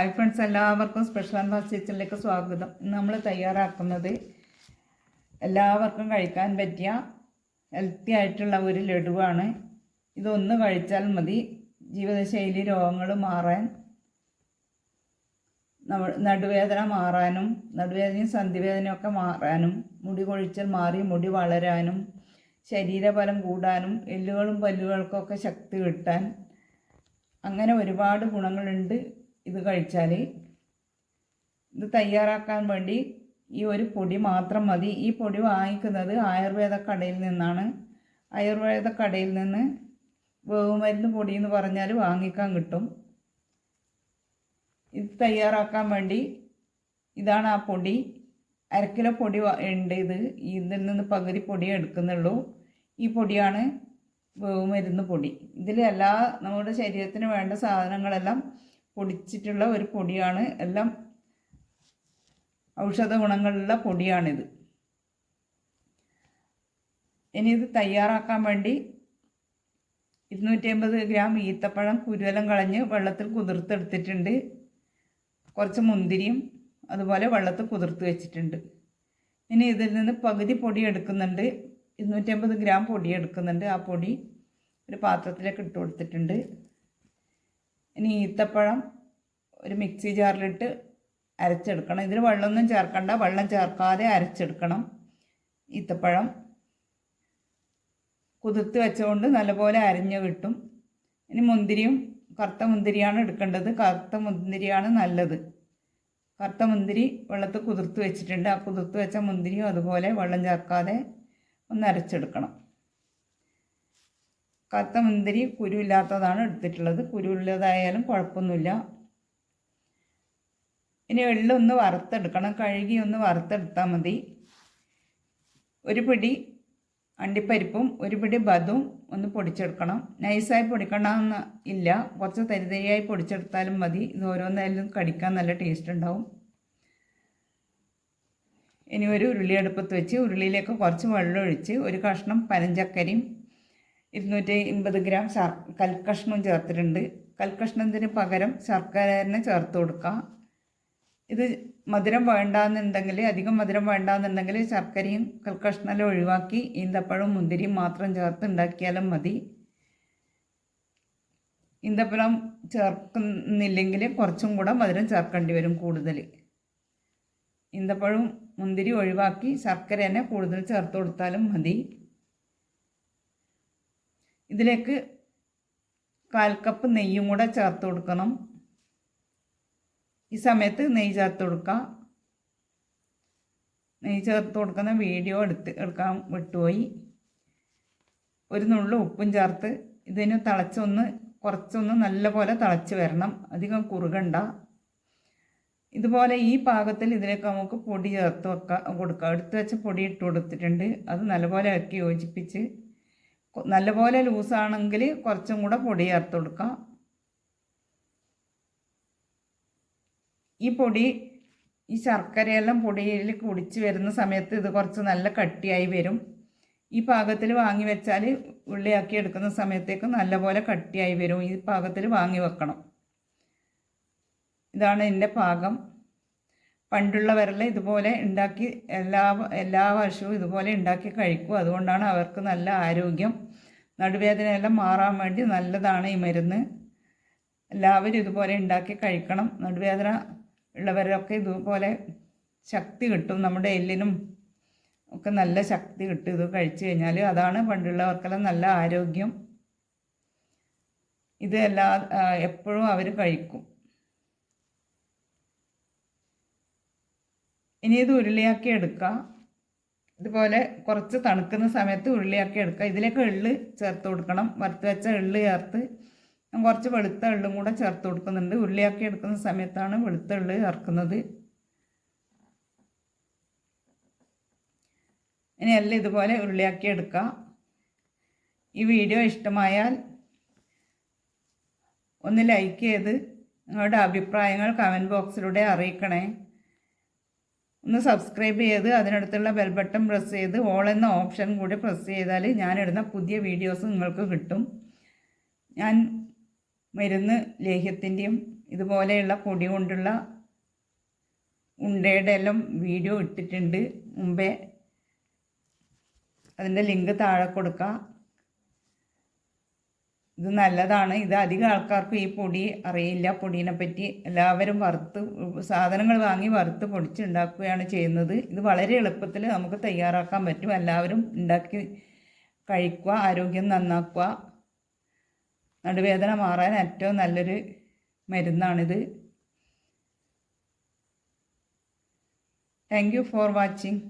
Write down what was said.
Hi friends എല്ലാവർക്കും special and കിച്ചണിലേക്ക് സ്വാഗതം. നമ്മൾ തയ്യാറാക്കുന്നത് എല്ലാവർക്കും കഴിക്കാൻ പറ്റിയ ഹെൽത്തി ആയിട്ടുള്ള ഒരു ലഡുവാണ്. ഇതൊന്ന് കഴിച്ചാൽ മതി. ജീവിതശൈലി രോഗങ്ങൾ മാറാൻ നടുവേദന മാറാനും നടുവേദനയും സന്ധിവേദനയൊക്കെ മാറാനും മുടി കൊഴിച്ചൽ മാറി മുടി വളരാനും ശരീരബലം കൂടാനും എല്ലുകളും പല്ലുകൾക്കൊക്കെ ശക്തി കിട്ടാൻ അങ്ങനെ ഒരുപാട് ഗുണങ്ങളുണ്ട്. ഇത് കഴിച്ചാൽ ഇത് തയ്യാറാക്കാൻ വേണ്ടി ഈ ഒരു പൊടി മാത്രം മതി. ഈ പൊടി വാങ്ങിക്കുന്നത് ആയുർവേദ കടയിൽ നിന്നാണ്. ആയുർവേദ കടയിൽ നിന്ന് വേവുമരുന്ന് പൊടി എന്ന് പറഞ്ഞാൽ വാങ്ങിക്കാൻ കിട്ടും. ഇത് തയ്യാറാക്കാൻ വേണ്ടി ഇതാണ് ആ പൊടി. അരക്കിലോ പൊടി ഉണ്ട് ഇത്. ഇതിൽ നിന്ന് പകുതി പൊടി എടുക്കുന്നുള്ളൂ. ഈ പൊടിയാണ് വേവുമരുന്ന് പൊടി. ഇതിൽ എല്ലാ നമ്മുടെ ശരീരത്തിന് വേണ്ട സാധനങ്ങളെല്ലാം പൊടിച്ചിട്ടുള്ള ഒരു പൊടിയാണ്. എല്ലാം ഔഷധ ഗുണങ്ങളുള്ള പൊടിയാണിത്. ഇനി ഇത് തയ്യാറാക്കാൻ വേണ്ടി ഇരുന്നൂറ്റി അമ്പത് ഗ്രാം ഈത്തപ്പഴം കുരുവലം കളഞ്ഞ് വെള്ളത്തിൽ കുതിർത്തെടുത്തിട്ടുണ്ട്. കുറച്ച് മുന്തിരിയും അതുപോലെ വെള്ളത്തിൽ കുതിർത്ത് വെച്ചിട്ടുണ്ട്. ഇനി ഇതിൽ നിന്ന് പകുതി പൊടി എടുക്കുന്നുണ്ട്. ഇരുന്നൂറ്റമ്പത് ഗ്രാം പൊടി എടുക്കുന്നുണ്ട്. ആ പൊടി ഒരു പാത്രത്തിലേക്ക് ഇട്ട് കൊടുത്തിട്ടുണ്ട്. ഇനി ഈത്തപ്പഴം ഒരു മിക്സി ജാറിലിട്ട് അരച്ചെടുക്കണം. ഇതിന് വെള്ളമൊന്നും ചേർക്കണ്ട. വെള്ളം ചേർക്കാതെ അരച്ചെടുക്കണം ഈത്തപ്പഴം. കുതിർത്ത് വെച്ചുകൊണ്ട് നല്ലപോലെ അരിഞ്ഞ് കിട്ടും. ഇനി മുന്തിരിയും കറുത്ത മുന്തിരിയാണ് എടുക്കേണ്ടത്. കറുത്ത മുന്തിരിയാണ് നല്ലത്. കറുത്ത മുന്തിരി വെള്ളത്തിൽ കുതിർത്ത് വെച്ചിട്ടുണ്ട്. ആ കുതിർത്ത് വെച്ച മുന്തിരിയും അതുപോലെ വെള്ളം ചേർക്കാതെ ഒന്ന് അരച്ചെടുക്കണം. കറുത്ത മുന്തിരി കുരുവില്ലാത്തതാണ് എടുത്തിട്ടുള്ളത്. കുരുവുള്ളതായാലും കുഴപ്പമൊന്നുമില്ല. ഇനി എള്ളൊന്ന് വറുത്തെടുക്കണം. കഴുകി ഒന്ന് വറുത്തെടുത്താൽ മതി. ഒരു പിടി അണ്ടിപ്പരിപ്പും ഒരു പിടി ബദും ഒന്ന് പൊടിച്ചെടുക്കണം. നൈസായി പൊടിക്കണമെന്ന് ഇല്ല. കുറച്ച് തരിതരിയായി പൊടിച്ചെടുത്താലും മതി. ഇത് ഓരോന്നായാലും കടിക്കാൻ നല്ല ടേസ്റ്റ് ഉണ്ടാവും. ഇനി ഒരു ഉരുളി അടുപ്പത്ത് വെച്ച് ഉരുളിയിലേക്ക് കുറച്ച് വെള്ളം ഒഴിച്ച് ഒരു കഷ്ണം പനഞ്ചക്കരയും ഇരുന്നൂറ്റി അമ്പത് ഗ്രാം ശർ കൽക്കഷ്ണവും ചേർത്തിട്ടുണ്ട്. കൽക്കഷ്ണത്തിന് പകരം ശർക്കര തന്നെ ചേർത്ത് കൊടുക്കുക ഇത് മധുരം വേണ്ടാന്നുണ്ടെങ്കിൽ അധികം മധുരം വേണ്ടാന്നുണ്ടെങ്കിൽ ശർക്കരയും കൽക്കഷ്ണെല്ലാം ഒഴിവാക്കി ഈന്തപ്പഴവും മുന്തിരിയും മാത്രം ചേർത്ത് ഉണ്ടാക്കിയാലും മതി. ഈന്തപ്പഴം ചേർക്കുന്നില്ലെങ്കിൽ കുറച്ചും കൂടെ മധുരം ചേർക്കേണ്ടി വരും കൂടുതൽ ഈന്തപ്പഴവും മുന്തിരി ഒഴിവാക്കി ശർക്കര തന്നെ കൂടുതൽ ചേർത്ത് കൊടുത്താലും മതി. ഇതിലേക്ക് കാൽ കപ്പ് നെയ്യും കൂടെ ചേർത്ത് കൊടുക്കണം. ഈ സമയത്ത് നെയ്യ് ചേർത്ത് കൊടുക്കുക നെയ്യ് ചേർത്ത് കൊടുക്കുന്ന വീഡിയോ എടുത്ത് എടുക്കാൻ വിട്ടുപോയി. ഒരു നുള്ളു ഉപ്പും ചേർത്ത് ഇതിന് തിളച്ചൊന്ന് കുറച്ചൊന്ന് നല്ല പോലെ തിളച്ച് വരണം. അധികം കുറുകണ്ട. ഇതുപോലെ ഈ പാകത്തിൽ ഇതിലേക്ക് നമുക്ക് പൊടി ചേർത്ത് വെക്കാം കൊടുക്കുക എടുത്ത് വെച്ച പൊടി ഇട്ട് കൊടുത്തിട്ടുണ്ട്. അത് നല്ലപോലെ ആക്കി യോജിപ്പിച്ച് നല്ലപോലെ ലൂസാണെങ്കിൽ കുറച്ചും കൂടെ പൊടി ചേർത്ത് കൊടുക്കാം. ഈ പൊടി ഈ ശർക്കരയെല്ലാം പൊടിയിൽ കുടിച്ച് വരുന്ന സമയത്ത് ഇത് കുറച്ച് നല്ല കട്ടിയായി വരും. ഈ പാകത്തിൽ വാങ്ങി വെച്ചാൽ ഉള്ളിയാക്കി എടുക്കുന്ന സമയത്തേക്ക് നല്ലപോലെ കട്ടിയായി വരും. ഈ പാകത്തിൽ വാങ്ങി വെക്കണം. ഇതാണ് എന്റെ പാകം. പണ്ടുള്ളവരെല്ലാം ഇതുപോലെ ഉണ്ടാക്കി എല്ലാ എല്ലാ വർഷവും ഇതുപോലെ ഉണ്ടാക്കി കഴിക്കും. അതുകൊണ്ടാണ് അവർക്ക് നല്ല ആരോഗ്യം. നടുവേദനയെല്ലാം മാറാൻ വേണ്ടി നല്ലതാണ് ഈ മരുന്ന്. എല്ലാവരും ഇതുപോലെ ഉണ്ടാക്കി കഴിക്കണം. നടുവേദന ഉള്ളവരൊക്കെ ഇതുപോലെ ശക്തി കിട്ടും. നമ്മുടെ എല്ലിനും ഒക്കെ നല്ല ശക്തി കിട്ടും ഇത് കഴിച്ചു കഴിഞ്ഞാൽ. അതാണ് പണ്ടുള്ളവർക്കെല്ലാം നല്ല ആരോഗ്യം. ഇത് എല്ലാ എപ്പോഴും അവർ കഴിക്കും. ഇനി ഇത് ഉരുളിയാക്കി എടുക്കുക ഇതുപോലെ കുറച്ച് തണുക്കുന്ന സമയത്ത് ഉരുളിയാക്കി എടുക്കുക ഇതിലേക്ക് എള്ള് ചേർത്ത് കൊടുക്കണം. വറുത്ത് വെച്ച എള്ള് ചേർത്ത് കുറച്ച് വെളുത്ത എള്ളും കൂടെ ചേർത്ത് കൊടുക്കുന്നുണ്ട്. ഉരുളിയാക്കി എടുക്കുന്ന സമയത്താണ് വെളുത്ത എള്ള് ചേർക്കുന്നത്. ഇനി എല്ലാം ഇതുപോലെ ഉരുളിയാക്കി എടുക്കുക ഈ വീഡിയോ ഇഷ്ടമായാൽ ഒന്ന് ലൈക്ക് ചെയ്ത് നിങ്ങളുടെ അഭിപ്രായങ്ങൾ കമന്റ് ബോക്സിലൂടെ അറിയിക്കണേ. ഒന്ന് സബ്സ്ക്രൈബ് ചെയ്ത് അതിനടുത്തുള്ള ബെൽ ബട്ടൺ പ്രസ് ചെയ്ത് ഓൾ എന്ന ഓപ്ഷൻ കൂടി പ്രസ് ചെയ്താൽ ഞാനിടുന്ന പുതിയ വീഡിയോസ് നിങ്ങൾക്ക് കിട്ടും. ഞാൻ മരുന്ന് ലേഹ്യത്തിന്റെയും ഇതുപോലെയുള്ള പൊടി കൊണ്ടുള്ള ഉണ്ടയുടെ എല്ലാം വീഡിയോ ഇട്ടിട്ടുണ്ട്. മുമ്പേ അതിന്റെ ലിങ്ക് താഴെ കൊടുക്കാം. ഇത് നല്ലതാണ്. ഇത് അധികം ആൾക്കാർക്കും ഈ പൊടി അറിയില്ല. പൊടീനെ പറ്റി എല്ലാവരും വറുത്ത് സാധനങ്ങൾ വാങ്ങി വറുത്ത് പൊടിച്ചുണ്ടാക്കുകയാണ് ചെയ്യുന്നത്. ഇത് വളരെ എളുപ്പത്തിൽ നമുക്ക് തയ്യാറാക്കാൻ പറ്റും. എല്ലാവരും ഉണ്ടാക്കി കഴിക്കുക ആരോഗ്യം നന്നാക്കുക. നടുവേദന മാറാൻ ഏറ്റവും നല്ലൊരു മരുന്നാണിത്. Thank you for watching